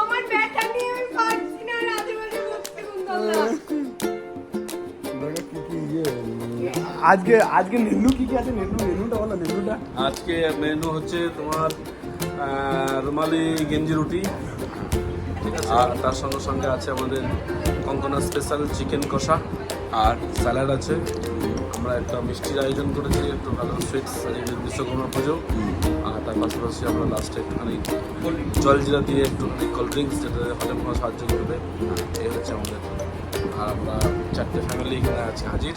আমার ব্যাটা নিয়ে আমি পারছি না রাতে বসে ইয়ে? আজকে আজকে মেনু কি কি আছে? মেনু মেনুটা বলো মেনুটা আজকে মেনু হচ্ছে তোমার রুমালি গেঞ্জি রুটি। আর তার সঙ্গে সঙ্গে আছে আমাদের কঙ্কনা স্পেশাল চিকেন কষা। আর স্যালাড আছে আমরা একটা মিষ্টির আয়োজন করেছি একটু ভালো সুইটস বিশ্বকর্মা পুজো। আর তার পাশাপাশি আমরা লাস্টে একটুখানি জল জিরা দিয়ে একটুখানি কোল্ড ড্রিঙ্কস যেটা হজম করা সাহায্য করবে। এই হচ্ছে আমাদের। আর আমরা চারটে ফ্যামিলি এখানে আছে হাজির।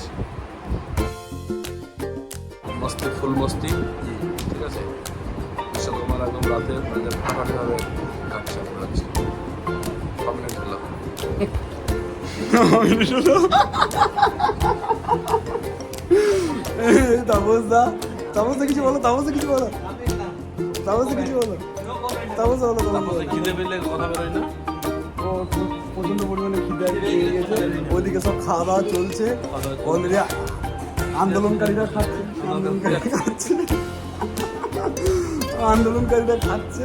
মস্তি ফুল মস্তি। ঠিক আছে? বিশ্বকর্মার একদম রাতে মানে ফাটাফাটিভাবে কাটছে আমরা হচ্ছে কমপ্লিট হলো তাপস দা তাপস কিছু বলো তাপস কিছু বলো। তাপস কিছু বলো। তাপস বলো তাপস খিদে পেলে কথা বেরোয় না। প্রচণ্ড পরিমাণে খিদে পেয়ে গেছে। ওদিকে সব খাওয়া দাওয়া চলছে। অলরেডি আন্দোলনকারীরা খাচ্ছে আন্দোলনকারীরা খাচ্ছে। আন্দোলনকারীরা খাচ্ছে।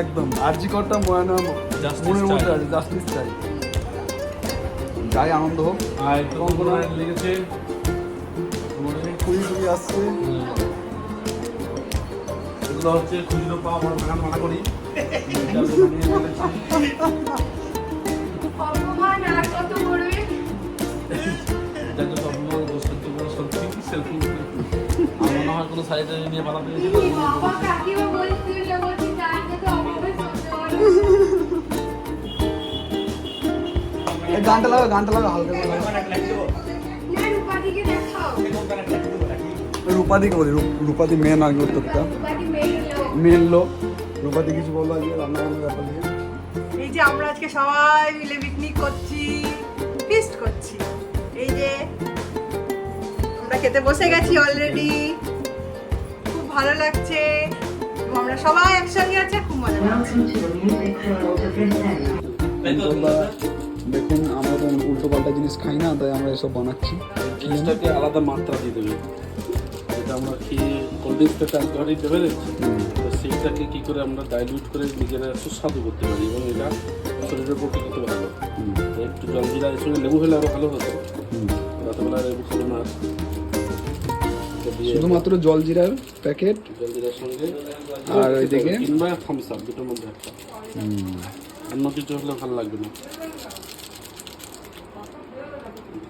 একদম আরজি করটা মনে মনের মধ্যে আছে জাস্টিস চাই। যাই আনন্দ হোক। আর লেগেছে? আসছে। এগুলো হচ্ছে খুচরো পাওয়া আমরা ভাঙা মানা করি। আমার কোনো সাইডে নিয়ে বানাতে গানটা লাগা গানটা লাগা হালকা রূপাদিকে বলি রূপাদি মেন আগে উত্তরটা রূপাদি মেয়ে লোক। মেন লোক। রূপাদি কিছু বলল আজকে রান্না বান্নার ব্যাপার নিয়ে? এই যে আমরা আজকে সবাই মিলে পিকনিক করছি ফিস্ট করছি। এই যে আমরা খেতে বসে গেছি অলরেডি খুব ভালো লাগছে। আমরা সবাই একসঙ্গে আছি খুব মজা লাগছে দেখুন আমরা তো উল্টো পাল্টা জিনিস খাই না তাই আমরা এসব বানাচ্ছি। জিনিসটাকে আলাদা মাত্রা দিয়ে দেবে। যেটা আমরা খেয়ে কোল্ড ড্রিঙ্কসটা একবারই দেবে তো সেইটাকে কী করে আমরা ডাইলিউট করে নিজেরা সুস্বাদু করতে পারি এবং এটা শরীরের পক্ষে কত ভালো। একটু জল জিরা এর সঙ্গে লেবু হলে আরও ভালো হতো। রাতেবেলা লেবু খাব না। শুধুমাত্র জলজিরার প্যাকেট জল জিরার সঙ্গে আর ওইদিকে? কিংবা থামস আপ দুটোর মধ্যে একটা। অন্য কিছু হলে ভালো লাগবে না।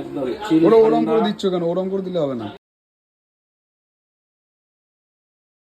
একদম ওরম করে দিচ্ছ কেন? ওরম করে দিলে হবে না।